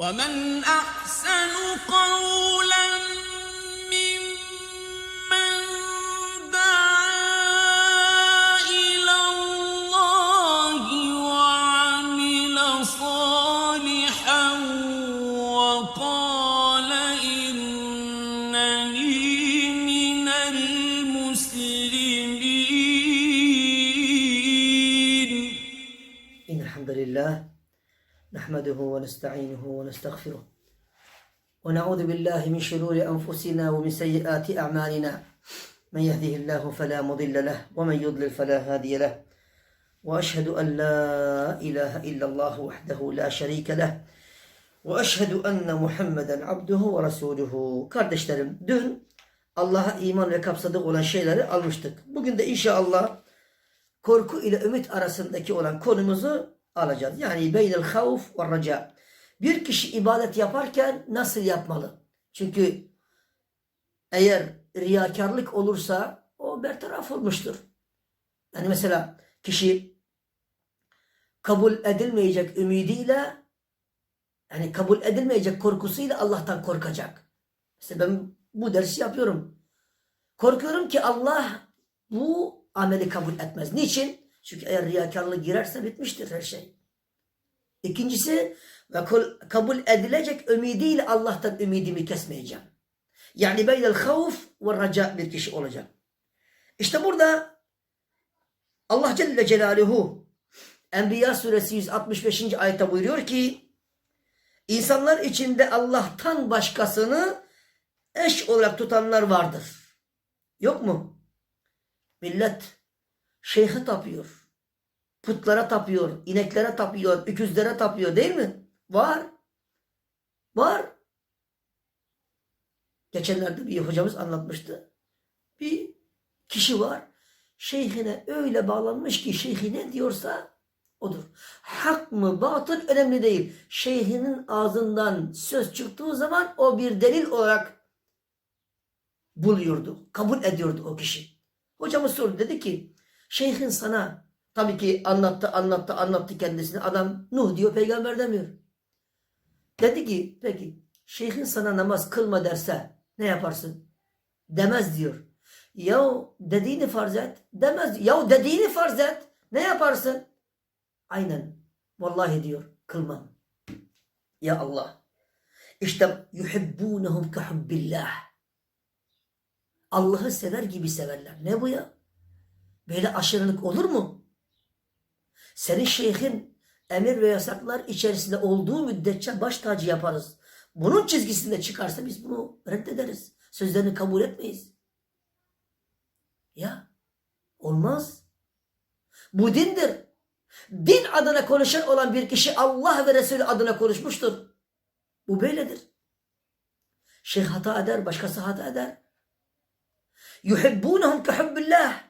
ومن أحسن قولا ممن دعا إلى الله وعمل صالحا وقال إنني من المسلمين. إن الحمد لله نحمده ونستعينه ونستغفره ونعوذ بالله من شرور أنفسنا ومن سيئات أعمالنا من يهده الله فلا مضل له ومن يضلل فلا هادي له وأشهد أن لا إله إلا الله وحده لا شريك له وأشهد أن محمدا abduhu ورسوله Kardeşlerim dün Allah'a iman ve kapsadık olan şeyleri almıştık. Bugün de inşallah korku ile ümit arasındaki olan konumuzu alacağız. Yani beynel havf ve raca. Bir kişi ibadet yaparken nasıl yapmalı? Çünkü eğer riyakarlık olursa o bertaraf olmuştur. Yani mesela kişi kabul edilmeyecek ümidiyle yani kabul edilmeyecek korkusuyla Allah'tan korkacak. Mesela ben bu dersi yapıyorum. Korkuyorum ki Allah bu ameli kabul etmez. Niçin? Çünkü eğer riyakarlık girerse bitmiştir her şey. İkincisi ve kabul edilecek ümidiyle Allah'tan ümidimi kesmeyeceğim. Yani beynel havf ve raca bir kişi olacak. İşte burada Allah Celle Celaluhu Enbiya suresi 165. ayette buyuruyor ki insanlar içinde Allah'tan başkasını eş olarak tutanlar vardır. Yok mu? Millet şeyhe tapıyor. Putlara tapıyor. ineklere tapıyor. Öküzlere tapıyor değil mi? Var. Var. Geçenlerde bir hocamız anlatmıştı. Bir kişi var. Şeyhine öyle bağlanmış ki şeyhi ne diyorsa odur. Hak mı batıl önemli değil. Şeyhinin ağzından söz çıktığı zaman o bir delil olarak buluyordu. Kabul ediyordu o kişi. Hocamız sordu dedi ki şeyhin sana tabii ki anlattı anlattı anlattı kendisine adam Nuh diyor peygamber demiyor. Dedi ki peki şeyhin sana namaz kılma derse ne yaparsın? Demez diyor. Ya dediğini farz et. Demez. Ya dediğini farz et. Ne yaparsın? Aynen. Vallahi diyor. Kılmam. Ya Allah. İşte yuhibbunehum kehubbillah. Allah'ı sever gibi severler. Ne bu ya? Böyle aşırılık olur mu? Senin şeyhin emir ve yasaklar içerisinde olduğu müddetçe baş tacı yaparız. Bunun çizgisinde çıkarsa biz bunu reddederiz. Sözlerini kabul etmeyiz. Ya olmaz. Bu dindir. Din adına konuşan olan bir kişi Allah ve Resulü adına konuşmuştur. Bu böyledir. Şeyh hata eder, başkası hata eder. Yuhibbunehum kehubbillah.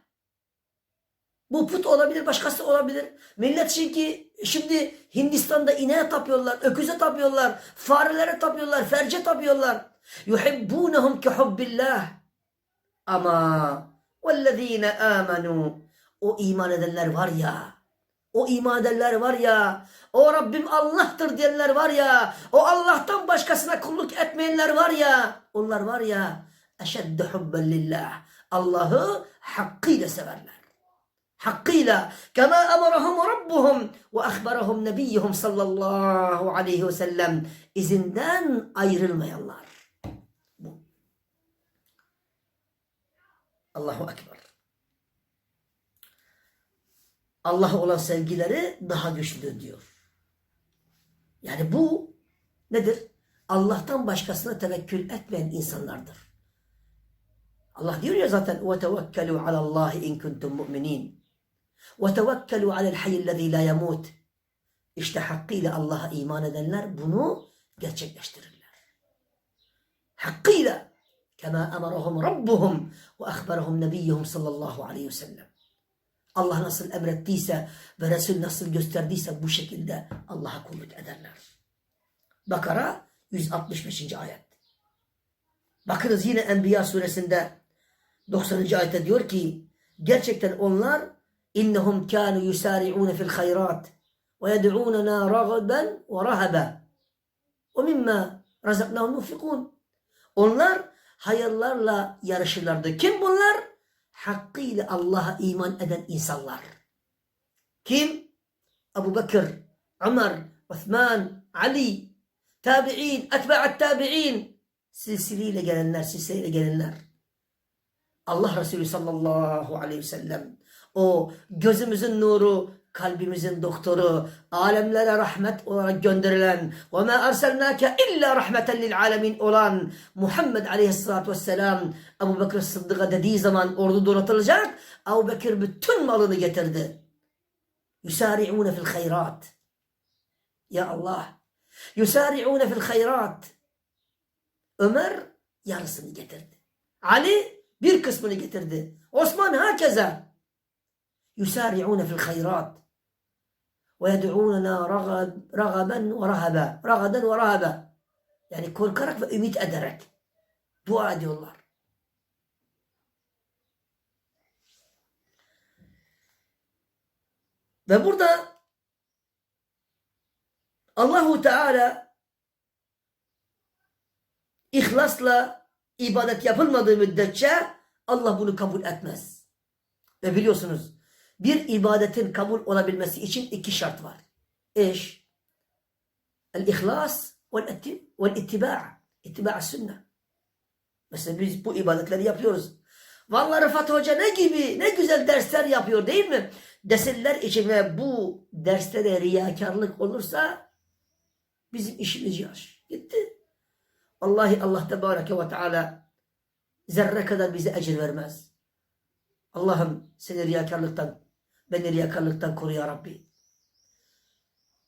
Bu put olabilir, başkası olabilir. Millet çünkü şimdi Hindistan'da ineğe tapıyorlar, öküze tapıyorlar, farelere tapıyorlar, ferce tapıyorlar. Yuhibbunehum kehubbillah. Ama vellezine amenu o iman edenler var ya, o iman edenler var ya, o Rabbim Allah'tır diyenler var ya, o Allah'tan başkasına kulluk etmeyenler var ya, onlar var ya, eşedde hubben lillah. Allah'ı hakkıyla severler. Hakkıyla kema emarahum rabbuhum ve ahbarahum nebiyyuhum sallallahu aleyhi ve sellem izinden ayrılmayanlar. Bu. Allahu Ekber. Allah'a olan sevgileri daha güçlüdür diyor. Yani bu nedir? Allah'tan başkasına tevekkül etmeyen insanlardır. Allah diyor ya zaten ve tevekkelu alallahi in kuntum mu'minin. Ve tevekkelu alel hayyillezî la yemut. İşte hakkıyla Allah'a iman edenler bunu gerçekleştirirler. Hakkıyla emarahum rabbuhum ve ahbarahum nebiyyuhum sallallahu aleyhi ve sellem. Allah nasıl emrettiyse ve Resul nasıl gösterdiyse bu şekilde Allah'a kulluk ederler. Bakara 165. ayet. Bakınız yine Enbiya suresinde 90. ayette diyor ki gerçekten onlar innehum kanu yusari'un fil hayrat ve yed'unena ragaben ve rahaba O mimma razaknahum yunfikun. Onlar hayırlarla yarışırlardı. Kim bunlar? Hakkıyla Allah'a iman eden insanlar. Kim? Ebu Bekir, Ömer, Osman, Ali, tabi'in, etba'at tabi'in. Silsileyle gelenler, silsileyle gelenler. Allah Resulü sallallahu aleyhi ve sellem o gözümüzün nuru, kalbimizin doktoru, alemlere rahmet olarak gönderilen ve ma erselnake illa rahmeten lil alemin olan Muhammed aleyhissalatu vesselam Ebu Bekir Sıddık'a dediği zaman ordu donatılacak. Ebu Bekir bütün malını getirdi. Yusari'une fil hayrat. Ya Allah. Yusari'une fil hayrat. Ömer yarısını getirdi. Ali bir kısmını getirdi. Osman hakeza. Fil hayrat. Ve yed'ûnena ragaben ve rahaba. Ragaden ve rahaba. Yani korkarak ve ümit ederek dua ediyorlar. Ve burada Allahu Teala ihlasla ibadet yapılmadığı müddetçe Allah bunu kabul etmez. Ve biliyorsunuz bir ibadetin kabul olabilmesi için iki şart var. Eş, el-ihlas vel-ittiba' ittiba' sünne. Mesela biz bu ibadetleri yapıyoruz. Vallahi Rıfat Hoca ne gibi, ne güzel dersler yapıyor değil mi? Deseller için ve bu derslere riyakarlık olursa bizim işimiz yaş. Gitti. Vallahi Allah Tebareke ve Teala zerre kadar bize ecir vermez. Allah'ım seni riyakarlıktan, beni riyakarlıktan koru ya Rabbi.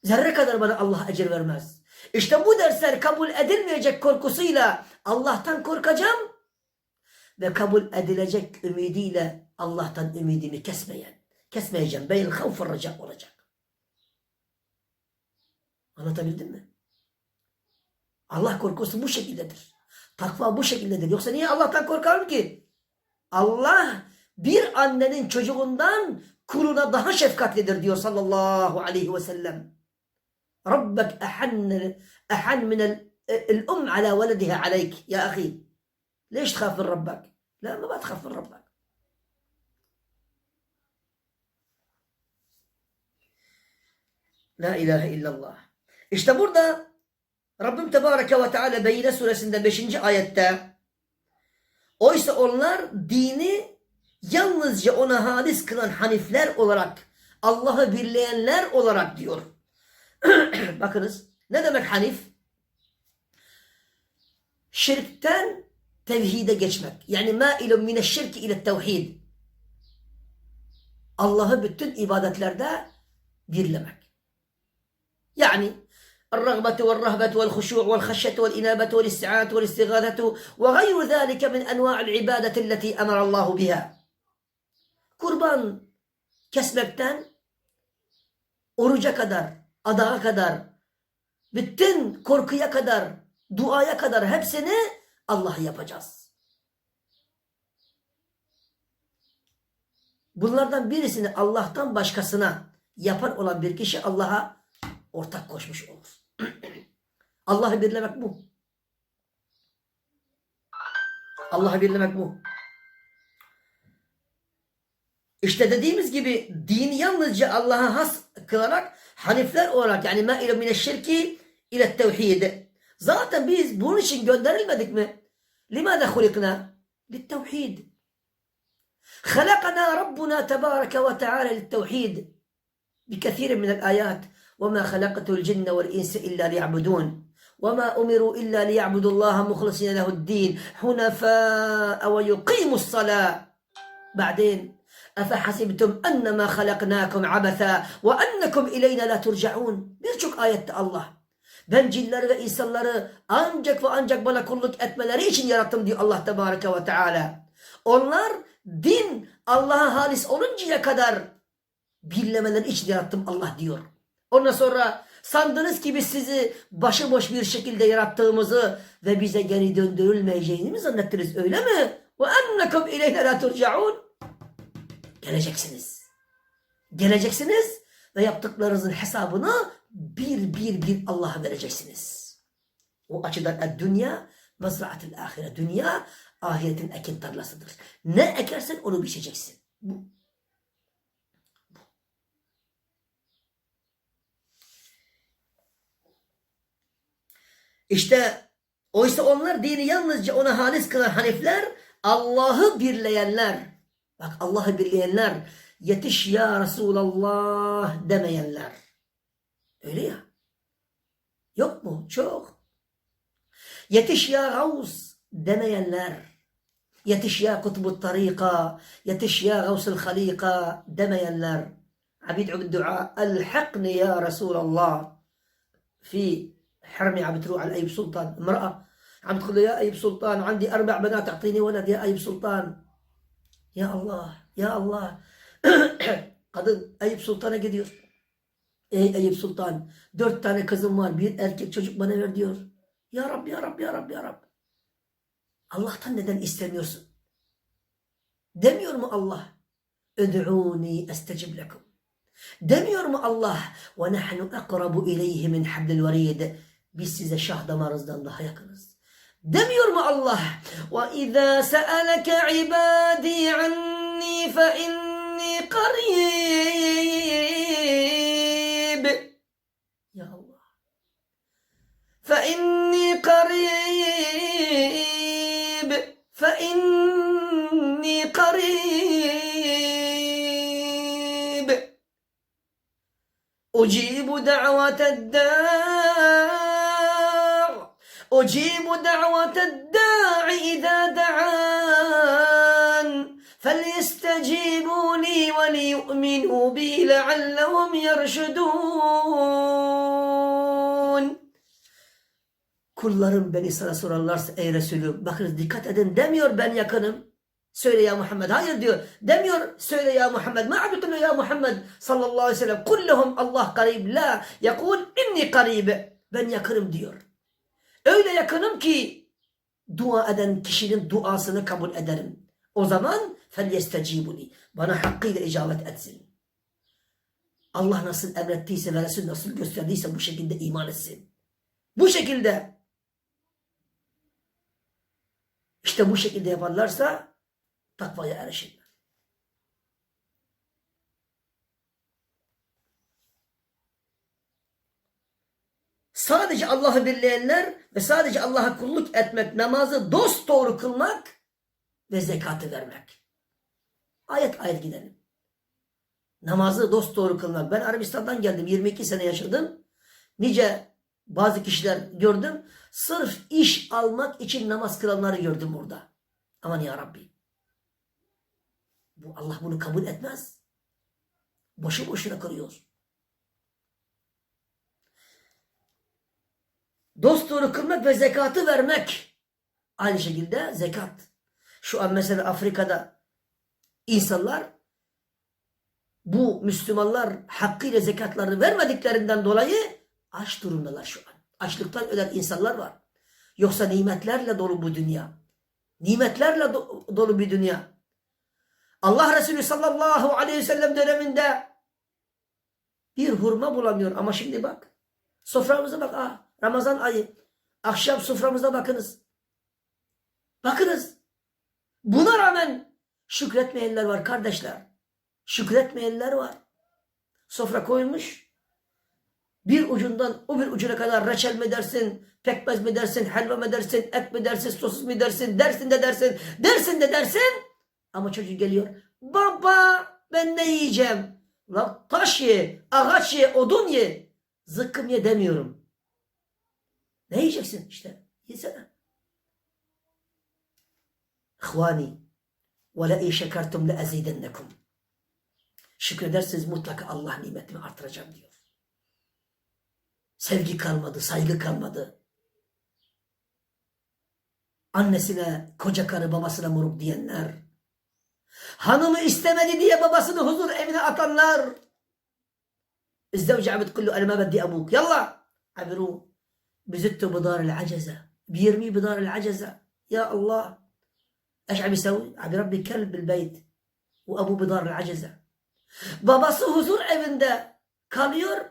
Zerre kadar bana Allah ecir vermez. İşte bu dersler kabul edilmeyecek korkusuyla Allah'tan korkacağım ve kabul edilecek ümidiyle Allah'tan ümidimi kesmeyen, kesmeyeceğim. Beyin havf raca olacak. Anlatabildim mi? Allah korkusu bu şekildedir. Takva bu şekildedir. Yoksa niye Allah'tan korkarım ki? Allah bir annenin çocuğundan kuluna daha şefkatlidir diyor sallallahu aleyhi ve sellem. Rabbek ehan, ehan minel الأم على ولدها عليك يا أخي ليش تخاف من ربك لا ما تخاف من ربك La ilahe illallah. İşte burada Rabbim Tebareke ve Teala Beyine suresinde 5. ayette oysa onlar dini yalnızca ona halis kılan hanifler olarak Allah'ı birleyenler olarak diyor. Bakınız ne demek hanif? Şirkten tevhide geçmek. Yani ma ilum mine şirki ile tevhid. Allah'ı bütün ibadetlerde birlemek. يعني الرغبة والرهبة والخشوع والخشية والإنابة والاستعانة والاستغاثة وغير ذلك من أنواع العبادة التي أمر الله بها kurban kesmekten oruca kadar, adağa kadar, bütün korkuya kadar, duaya kadar hepsini Allah'a yapacağız. Bunlardan birisini Allah'tan başkasına yapan olan bir kişi Allah'a ortak koşmuş olur. Allah'ı birlemek bu. Allah'ı birlemek bu. İşte dediğimiz gibi dini yalnızca Allah'a has kılarak hanifler olarak yani ma ile mine şirki ile tevhid. Zaten biz bunun için gönderilmedik mi? Limada hulikna? Littevhid. خلقنا ربنا تبارك وتعالى للتوحيد بكثير من الآيات وما خلقت الجن والإنس إلا ليعبدون وما أمروا إلا ليعبدوا الله مخلصين له الدين حنفاء ويقيموا الصلاة بعدين Efehasibtum ennemâ halaknâkum abethâ ve ennekum ileyne la turcaun. Birçok ayette Allah. Ben cinleri ve insanları ancak ve ancak bana kulluk etmeleri için yarattım diyor Allah Tebareke ve Teala. Onlar din Allah'a halis oluncaya kadar birlemeleri için yarattım Allah diyor. Ondan sonra sandınız ki biz sizi başıboş bir şekilde yarattığımızı ve bize geri döndürülmeyeceğini mi zannettiniz öyle mi? Ve ennekum ileyne la turcaun. Geleceksiniz. Geleceksiniz ve yaptıklarınızın hesabını bir bir bir Allah'a vereceksiniz. O açıdan dünya mezraatil ahire. Dünya ahiretin ekin tarlasıdır. Ne ekersen onu biçeceksin. Bu. İşte oysa onlar dini yalnızca ona halis kılan hanifler Allah'ı birleyenler. Bak Allah'ı birleyenler yetiş ya Resulallah demeyenler. Öyle ya. Yok mu? Çok. Yetiş ya Gavs demeyenler. Yetiş ya Kutbu Tarika. Yetiş ya Gavsul Halika demeyenler. Abid ubid dua. Elhaqni ya Resulallah. في حرمي عم بتروح على أيب سلطان امرأة عم تقول له يا أيب سلطان عندي أربع بنات أعطيني ولد يا أيب سلطان Ya Allah, ya Allah. Kadın Eyüp Sultan'a gidiyor. Ey Eyüp Sultan, dört tane kızım var, bir erkek çocuk bana ver diyor. Ya Rab, ya Rab, ya Rab, ya Rab. Allah'tan neden istemiyorsun? Demiyor mu Allah? Öd'uni estecib lekum. Demiyor mu Allah? Ve nahnu akrabu ileyhi min hablil verid. Biz size şah damarınızdan daha yakınız. دم يرمى الله. وإذا سألك عبادي عني فإني قريب. يا الله. فإني قريب. فإني قريب. أجيب دعوة الدار أجيب دعوة الداع إذا دعان فليستجيبوا لي وليؤمنوا بي لعلهم يرشدون Kullarım beni sana sorarlarsa ey Resulüm bakınız dikkat edin demiyor ben yakınım. Söyle ya Muhammed. Hayır diyor. Demiyor söyle ya Muhammed. Ma abikulu ya Muhammed sallallahu aleyhi ve sellem. Kullahum Allah karib. La yakul inni karibe. Ben yakınım diyor. Öyle yakınım ki dua eden kişinin duasını kabul ederim. O zaman felyestecibuni. Bana hakkıyla icabet etsin. Allah nasıl emrettiyse ve Resul nasıl gösterdiyse bu şekilde iman etsin. Bu şekilde işte bu şekilde yaparlarsa takvaya erişirler. Sadece Allah'ı birleyenler ve sadece Allah'a kulluk etmek, namazı dost doğru kılmak ve zekatı vermek. Ayet ayet gidelim. Namazı dost doğru kılmak. Ben Arabistan'dan geldim. 22 sene yaşadım. Nice bazı kişiler gördüm. Sırf iş almak için namaz kılanları gördüm burada. Aman ya Rabbi. Bu Allah bunu kabul etmez. Boşu boşuna kılıyor. Dost doğru kılmak ve zekatı vermek. Aynı şekilde zekat. Şu an mesela Afrika'da insanlar bu Müslümanlar hakkıyla zekatlarını vermediklerinden dolayı aç durumdalar şu an. Açlıktan ölen insanlar var. Yoksa nimetlerle dolu bu dünya. Nimetlerle do- dolu bir dünya. Allah Resulü sallallahu aleyhi ve sellem döneminde bir hurma bulamıyor ama şimdi bak. Soframıza bak. Aa, Ramazan ayı. Akşam soframıza bakınız. Bakınız. Buna rağmen şükretmeyenler var kardeşler. Şükretmeyenler var. Sofra koyulmuş. Bir ucundan o bir ucuna kadar reçel mi dersin, pekmez mi dersin, helva mı dersin, et mi dersin, sosis mi dersin, dersin de dersin, dersin de dersin. Ama çocuk geliyor. Baba ben ne yiyeceğim? La taş ye, ağaç ye, odun ye. Zıkkım ye demiyorum. Ne yiyeceksin işte? Yesene. İhvani ve le in şekertum le ezidennekum. Şükredersiniz mutlaka Allah nimetimi artıracağım diyor. Sevgi kalmadı, saygı kalmadı. Annesine, koca karı, babasına moruk diyenler. Hanımı istemedi diye babasını huzur evine atanlar. İzdevce abid kullu elme beddi abuk. Yallah. Abiru. يلا عبروه بزته بدار العجزه بيرميه بدار العجزه يا الله ايش عم يسوي؟ عم يربي كلب بالبيت وابوه بدار العجزه babası huzur evinde kalıyor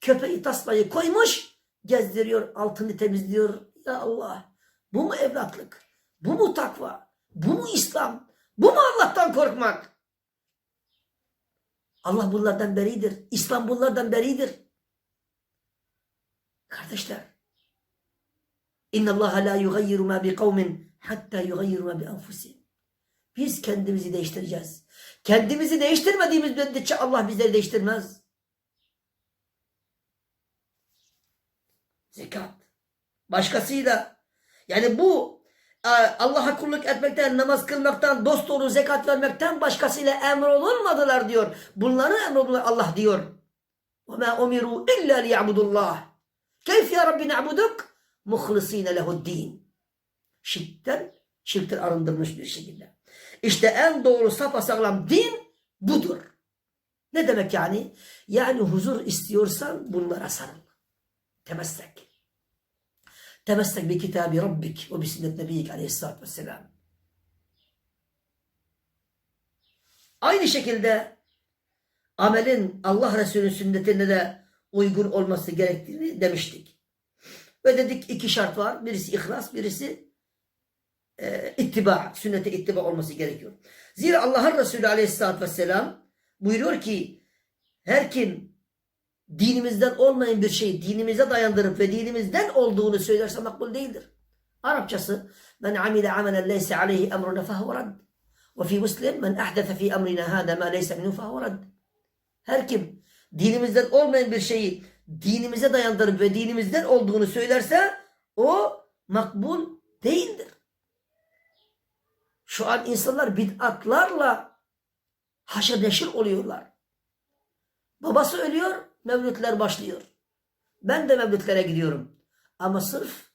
köpeği tasmayı koymuş gezdiriyor altını temizliyor Ya Allah. Bu mu evlatlık? Bu mu takva? Bu mu İslam? Bu mu Allah'tan korkmak? Allah bunlardan beridir. İslam bunlardan beridir. Kardeşler. İnna Allah la yugayyiru ma bi kavmin hatta yugayyiru ma bi anfusihim. Biz kendimizi değiştireceğiz. Kendimizi değiştirmediğimiz müddetçe Allah bizleri değiştirmez. Zekat. Başkasıyla. Yani bu e, Allah'a kulluk etmekten, namaz kılmaktan, dost doğru zekat vermekten başkasıyla emrolunmadılar diyor. Bunları emrolunur Allah diyor. وَمَا اُمِرُوا اِلَّا لِيَعْبُدُ اللّٰهِ كَيْفْ يَا رَبِّ نَعْبُدُكْ muhlisine lehuddin. Şirkten, şirkten arındırmış bir şekilde. İşte en doğru sapasağlam din budur. Ne demek yani? Yani huzur istiyorsan bunlara sarıl. Temessek. Temessek bi kitabi rabbik ve bi sünnet nebiyik aleyhissalatü vesselam. Aynı şekilde amelin Allah Resulü sünnetine de uygun olması gerektiğini demiştik. Ve dedik iki şart var. Birisi ihlas, birisi e, ittiba, sünnete ittiba olması gerekiyor. Zira Allah'ın Resulü aleyhissalatü vesselam buyuruyor ki her kim dinimizden olmayan bir şeyi dinimize dayandırıp ve dinimizden olduğunu söylerse makbul değildir. Arapçası men amile amelen leyse aleyhi emruna fehuve rad. Ve fi muslim men ahdese fi emrina hâdâ ma leyse minhu fehuve rad. Her kim dinimizden olmayan bir şeyi dinimize dayandırıp ve dinimizden olduğunu söylerse o makbul değildir. Şu an insanlar bid'atlarla haşır neşir oluyorlar. Babası ölüyor, mevlütler başlıyor. Ben de mevlütlere gidiyorum. Ama sırf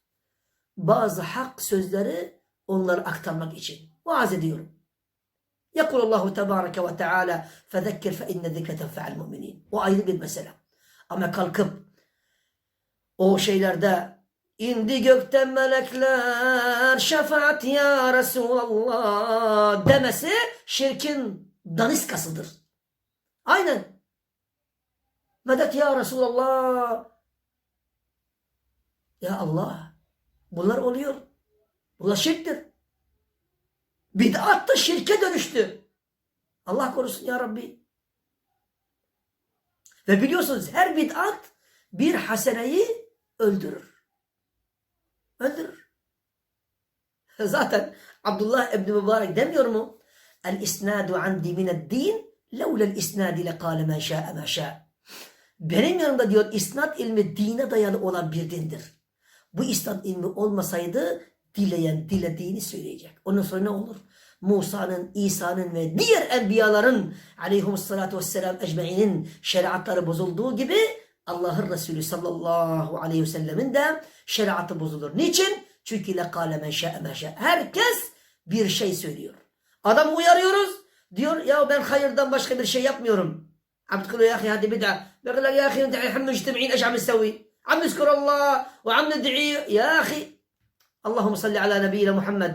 bazı hak sözleri onları aktarmak için vaaz ediyorum. Yakul Allahu Tebareke ve Teala fezekkir fe inne zikre tenfe'al müminin. Ama kalkıp o şeylerde indi gökten melekler şefaat ya Resulallah demesi şirkin daniskasıdır. Aynen. Medet ya Resulallah. Ya Allah. Bunlar oluyor. Bunlar şirktir. Bid'at da şirke dönüştü. Allah korusun ya Rabbi. Ve biliyorsunuz her bid'at bir haseneyi öldürür. Öldürür. Zaten Abdullah İbni Mübarek demiyor mu? El isnadu andi mined din levlel isnadi lekale men şa'e ma şa'. Benim yanımda diyor isnat ilmi dine dayalı olan bir dindir. Bu isnat ilmi olmasaydı dileyen dilediğini söyleyecek. Ondan sonra ne olur? Musa'nın, İsa'nın ve diğer enbiyaların aleyhissalatu vesselam ecmainin şeriatları bozulduğu gibi Allah'ın Resulü sallallahu aleyhi ve sellemin de şeriatı bozulur. Niçin? Çünkü lekale men şa'e ma şa'. Herkes bir şey söylüyor. Adamı uyarıyoruz. Diyor ya ben hayırdan başka bir şey yapmıyorum. عم تقول له يا اخي هذه بدعه بيقول لك يا اخي انت احنا مجتمعين ايش عم نسوي؟ عم نذكر الله وعم ندعي يا اخي اللهم صل على نبينا محمد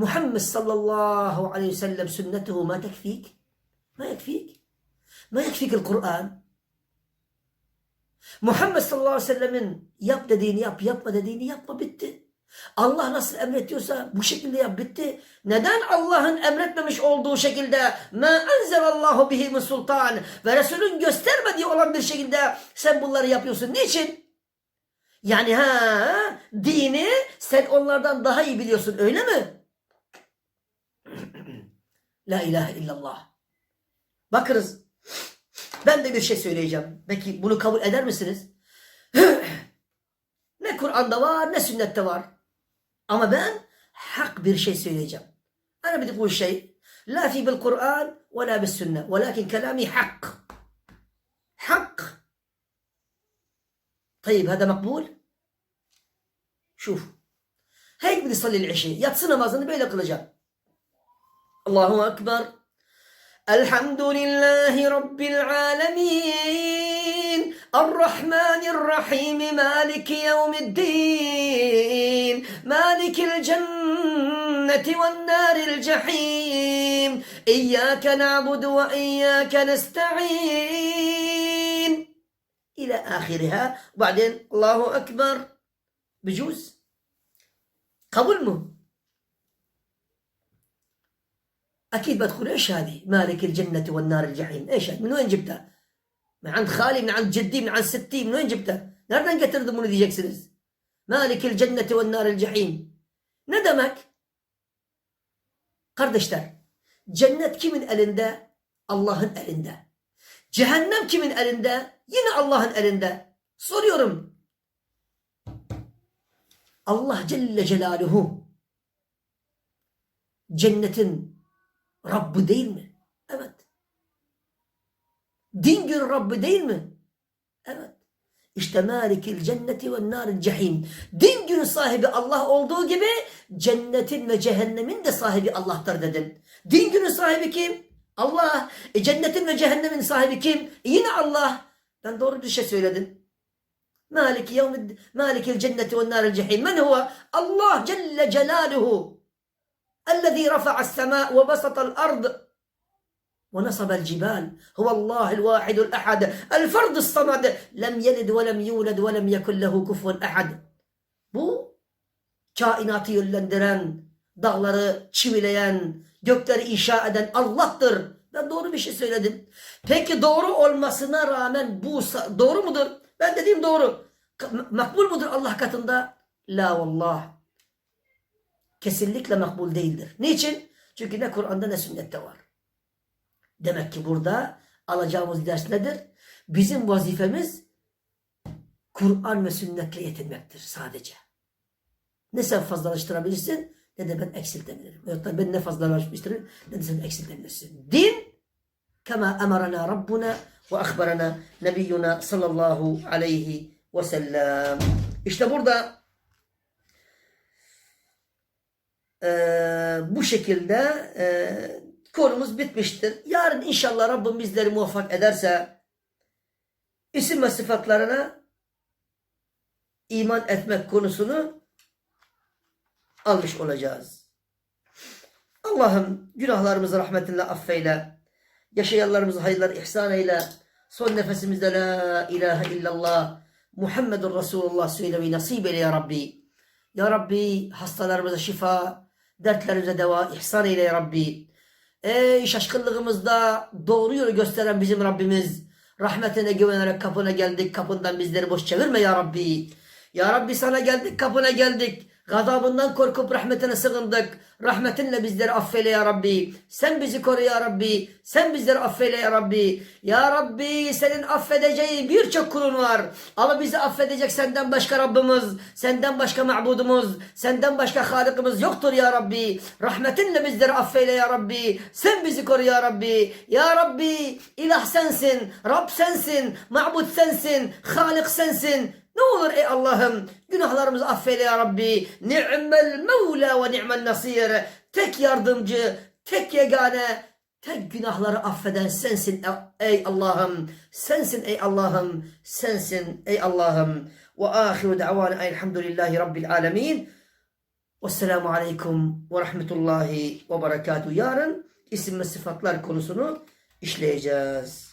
محمد صلى الله عليه وسلم سنته ما تكفيك ما يكفيك ما يكفيك القرآن Muhammed sallallahu aleyhi ve sellemin yap dediğini yap, yapma dediğini yapma bitti. Allah nasıl emretiyorsa bu şekilde yap bitti. Neden Allah'ın emretmemiş olduğu şekilde ma enzelallahu bihi min sultan ve Resulün göstermediği olan bir şekilde sen bunları yapıyorsun. Niçin? Yani ha dini sen onlardan daha iyi biliyorsun öyle mi? La ilahe illallah. Bakınız ben de bir şey söyleyeceğim. Peki bunu kabul eder misiniz? ne Kur'an'da var ne sünnette var. Ama ben hak bir şey söyleyeceğim. أنا بدي أقول شيء لا في بالقرآن ولا بالسنة ولكن كلامي حق حق طيب هذا مقبول شوف هيك بدي صلي العشاء ياتسي namazını böyle kılacağım Allahu Ekber الحمد لله رب العالمين. الرحمن الرحيم مالك يوم الدين. مالك الجنة والنار الجحيم. إياك نعبد وإياك نستعين. إلى آخرها. وبعدين الله أكبر. بجوز. قبول مو؟ أكيد بدخل إيش هذه مالك الجنة والنار الجحيم إيش هذه من وين جبتها من عند خالي من عند جدي من عند ستي من وين جبتها nereden getirdin bunu diyeceksiniz مالك الجنة والنار الجحيم ne demek kardeşler cennet kimin elinde Allah'ın elinde cehennem kimin elinde yine Allah'ın elinde soruyorum Allah Celle Celaluhu cennetin Rabbi değil mi? Evet. Din günü Rabbi değil mi? Evet. İşte malikil cenneti ve naril cehim. Din günü sahibi Allah olduğu gibi cennetin ve cehennemin de sahibi Allah'tır dedin. Din günü sahibi kim? Allah. E cennetin ve cehennemin sahibi kim? E yine Allah. Ben doğru bir şey söyledim. Maliki yevmid malikil cenneti ve naril cehim. Men huve? Allah Celle Celaluhu. الذي رفع السماء وبسط الأرض ونصب الجبال هو الله الواحد الأحد الفرد الصمد لم يلد ولم يولد ولم يكن له كفوا أحد bu kainatı yönlendiren, dağları çivileyen, gökleri inşa eden Allah'tır. Ben doğru bir şey söyledim. Peki doğru olmasına rağmen bu sa- doğru mudur? Ben dediğim doğru. Ka- Makbul mudur Allah katında? La vallah. Kesinlikle makbul değildir. Niçin? Çünkü ne Kur'an'da ne sünnette var. Demek ki burada alacağımız ders nedir? Bizim vazifemiz Kur'an ve sünnetle yetinmektir sadece. Ne sen fazlalaştırabilirsin ne de ben eksiltebilirim. Veyahut da ben ne fazlalaştırırım ne de sen eksiltebilirsin. Din kema emarana Rabbuna ve akbarana Nebiyyuna sallallahu aleyhi ve sellem. İşte burada eee, bu şekilde eee, konumuz bitmiştir. Yarın inşallah Rabbim bizleri muvaffak ederse isim ve sıfatlarına iman etmek konusunu almış olacağız. Allah'ım günahlarımızı rahmetinle affeyle. Yaşayanlarımızı hayırlar ihsan eyle. Son nefesimizde la ilahe illallah Muhammedun Resulullah söylemeyi nasip eyle ya Rabbi. Ya Rabbi hastalarımıza şifa, dertlerimize deva ihsan eyle Rabbi. Ey şaşkınlığımızda doğru yolu gösteren bizim Rabbimiz. Rahmetine güvenerek kapına geldik. Kapından bizleri boş çevirme ya Rabbi. Ya Rabbi sana geldik kapına geldik. Gazabından korkup rahmetine sığındık. Rahmetinle bizleri affeyle ya Rabbi. Sen bizi koru ya Rabbi. Sen bizleri affeyle ya Rabbi. Ya Rabbi senin affedeceğin birçok kulun var. Ama bizi affedecek senden başka Rabbimiz. Senden başka ma'budumuz. Senden başka halikimiz yoktur ya Rabbi. Rahmetinle bizleri affeyle ya Rabbi. Sen bizi koru ya Rabbi. Ya Rabbi ilah sensin. Rab sensin. Ma'bud sensin. Halik sensin. Ne olur ey Allah'ım günahlarımızı affeyle ya Rabbi. Ni'mel mevla ve ni'mel nasir. Tek yardımcı, tek yegane, tek günahları affeden sensin ey Allah'ım. Sensin ey Allah'ım. Sensin ey Allah'ım. Ve ahiru da'vana elhamdülillahi rabbil alemin. Vesselamu aleyküm ve rahmetullahi ve berekatuhu. Yarın isim ve sıfatlar konusunu işleyeceğiz.